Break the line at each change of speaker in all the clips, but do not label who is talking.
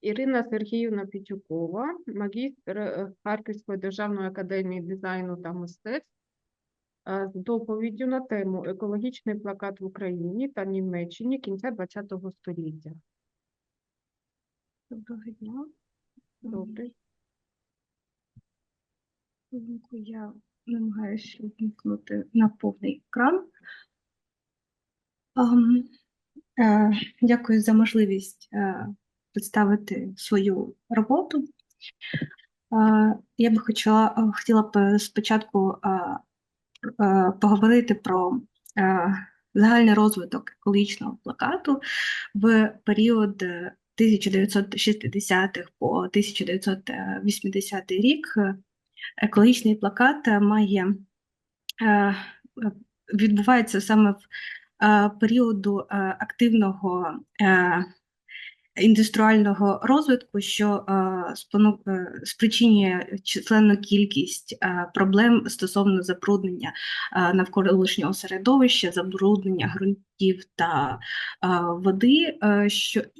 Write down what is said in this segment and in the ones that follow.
Ірина Сергіївна Пітюкова, магістр е, Харківської державної академії дизайну та мистецтв, е, з доповіддю на тему Екологічний плакат в Україні та Німеччині кінця ХХ століття.
Доброго дня.
Добре.
Я намагаюся вимкнути на повний екран. Е, Дякую за можливість представити свою роботу. Е, Я би хотіла, е, хотіла б спочатку е, е, поговорити про е, загальний розвиток екологічного плакату в період е, 1960-х по 1980 рік. Е, Екологічний плакат е, має е, е, відбувається саме в е, періоду е, активного е, індустріального розвитку, що е, е, спричинює численну кількість е, проблем стосовно забруднення навколишнього середовища, забруднення ґрунтів та води,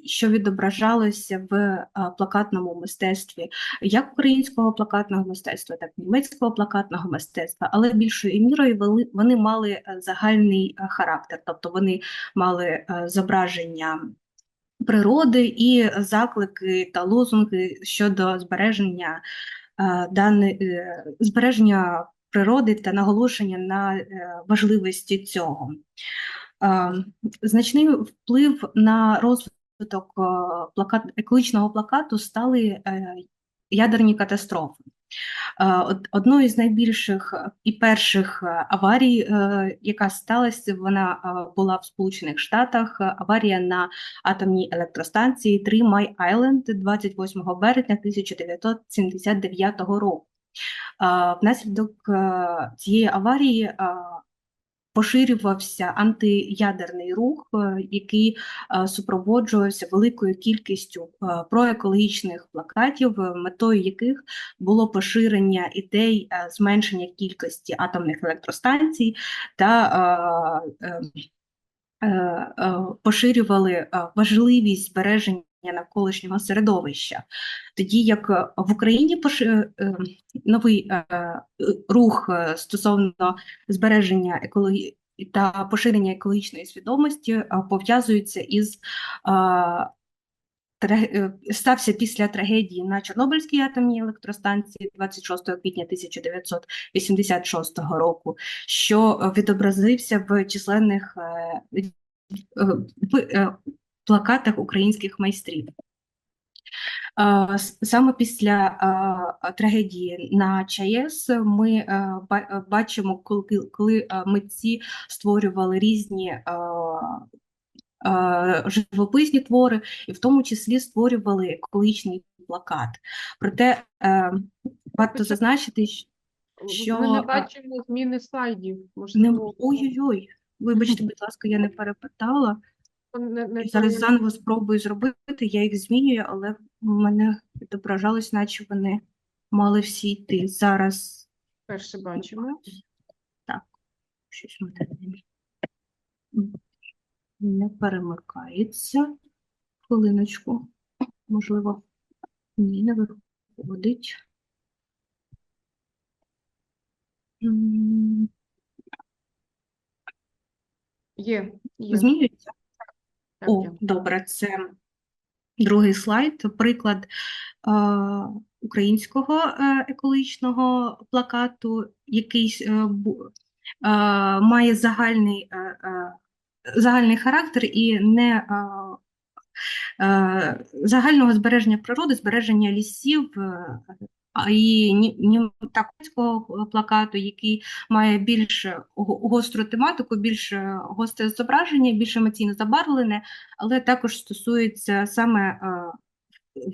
що, відображалося в плакатному мистецтві як українського плакатного мистецтва, так і німецького плакатного мистецтва, але більшою мірою вони, мали загальний характер, тобто вони мали зображення природи і заклики та лозунги щодо збереження е, дани, е, збереження природи та наголошення на е, важливості цього. Значний вплив на розвиток плакат, екологічного плакату стали ядерні катастрофи. Е, од- Одною з найбільших і перших е, аварій, е, яка сталася, вона була в Сполучених Штатах. Аварія на атомній електростанції Три Май Айленд 28 березня 1979 року. Внаслідок цієї аварії поширювався антиядерний рух, е, який е, супроводжувався великою кількістю е, проекологічних плакатів, метою яких було поширення ідей зменшення кількості атомних електростанцій та поширювали важливість збереження навколишнього середовища. Тоді як е, в Україні е, новий е, е, рух стосовно збереження екології та поширення екологічної свідомості пов'язується із стався після трагедії на Чорнобильській атомній електростанції 26 квітня 1986 року, що відобразився в численних плакатах українських майстрів. Е, Саме після е, трагедії на ЧАЕС ми е, ба- бачимо, коли, митці створювали різні живописні твори, і в тому числі створювали екологічний плакат. Проте варто зазначити, що
Ми не бачимо зміни слайдів. Можливо,
ой-ой-ой, вибачте, будь ласка, я не перепитала.
Не, не
зараз заново спробую зробити, я їх змінюю, але в мене відображалось, наче вони мали всі йти. Зараз
перше бачимо.
Так, щось не- не перемикається. Хвилиночку. Можливо, ні, не виходить.
Є, є.
Змінюється? О, добре, це другий слайд, приклад е, українського е, екологічного плакату, який е, е, має загальний, е, е, загальний характер і не е, е, загального збереження природи, збереження лісів. е, І ні, ні такого плакату, який має більш гостру тематику, більш госте зображення, більш емоційно забарвлене, але також стосується саме е,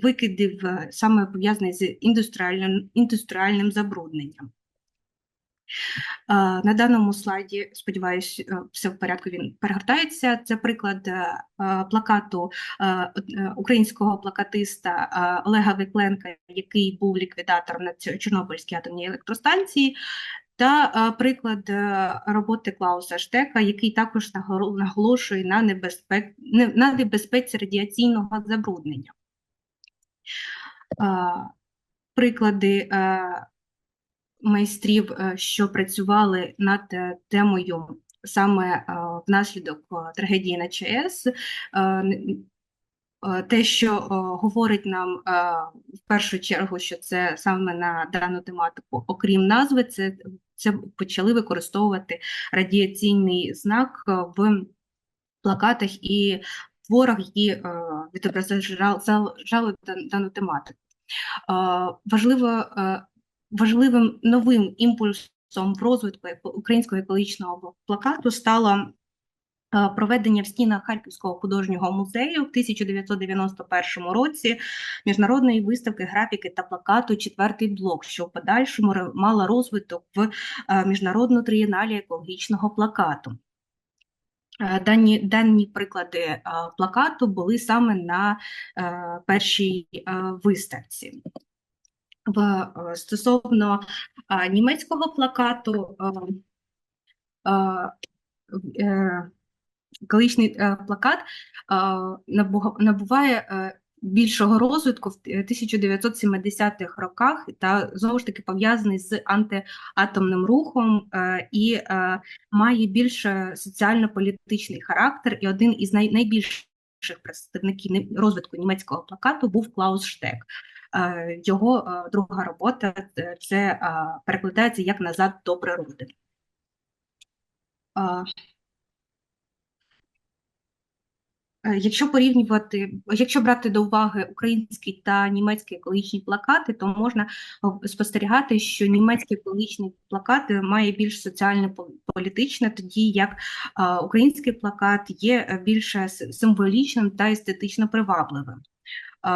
викидів, е, саме пов'язаних з індустріальним, індустріальним забрудненням. Е, На даному слайді, сподіваюся, все в порядку він перегортається. Це приклад е, е, плакату е, е, українського плакатиста е, Олега Викленка, який був ліквідатором на Чорнобильській атомній електростанції, та е, приклад е, роботи Клауса Штека, який також наголошує на небезпек, на небезпеці радіаційного забруднення. Приклади е, майстрів, е, що працювали над е, темою саме е, внаслідок трагедії на е, те, що говорить нам в першу чергу, що це саме на дану тематику, окрім назви, це, це почали використовувати радіаційний знак в плакатах і творах, які відображали дану тематику. Важливо, важливим новим імпульсом в розвитку українського екологічного плакату стало е, проведення в стінах Харківського художнього музею в 1991 році міжнародної виставки графіки та плакату Четвертий блок, що в подальшому мала розвиток в е, міжнародну трієналі екологічного плакату. Е, Дані, дані приклади плакату були саме на першій виставці. В, е, стосовно е, німецького плакату, е, е, е, е, плакат набуга- набуває більшого розвитку в 1970-х роках та знову ж таки пов'язаний з антиатомним рухом і має більш соціально-політичний характер. І один із най, найбільших представників розвитку німецького плакату був Клаус Штек. Е, Його е, друга робота е, це перекладається як назад до природи. Якщо порівнювати, якщо брати до уваги українські та німецькі екологічні плакати, то можна спостерігати, що німецький екологічний плакат е, має більш соціально-політичне, тоді як український плакат є більш символічним та естетично привабливим. Е,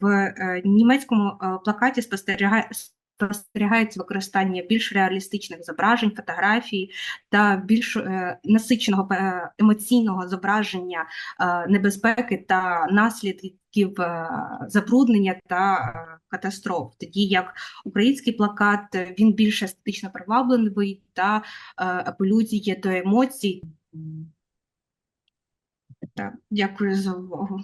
В е, німецькому е, плакаті спостерігає. Спостерігається використання більш реалістичних зображень, фотографій та більш насиченого емоційного зображення небезпеки та наслідків забруднення та катастроф. Тоді як український плакат він більш естетично привабливий та е, до емоцій. Так, дякую за увагу.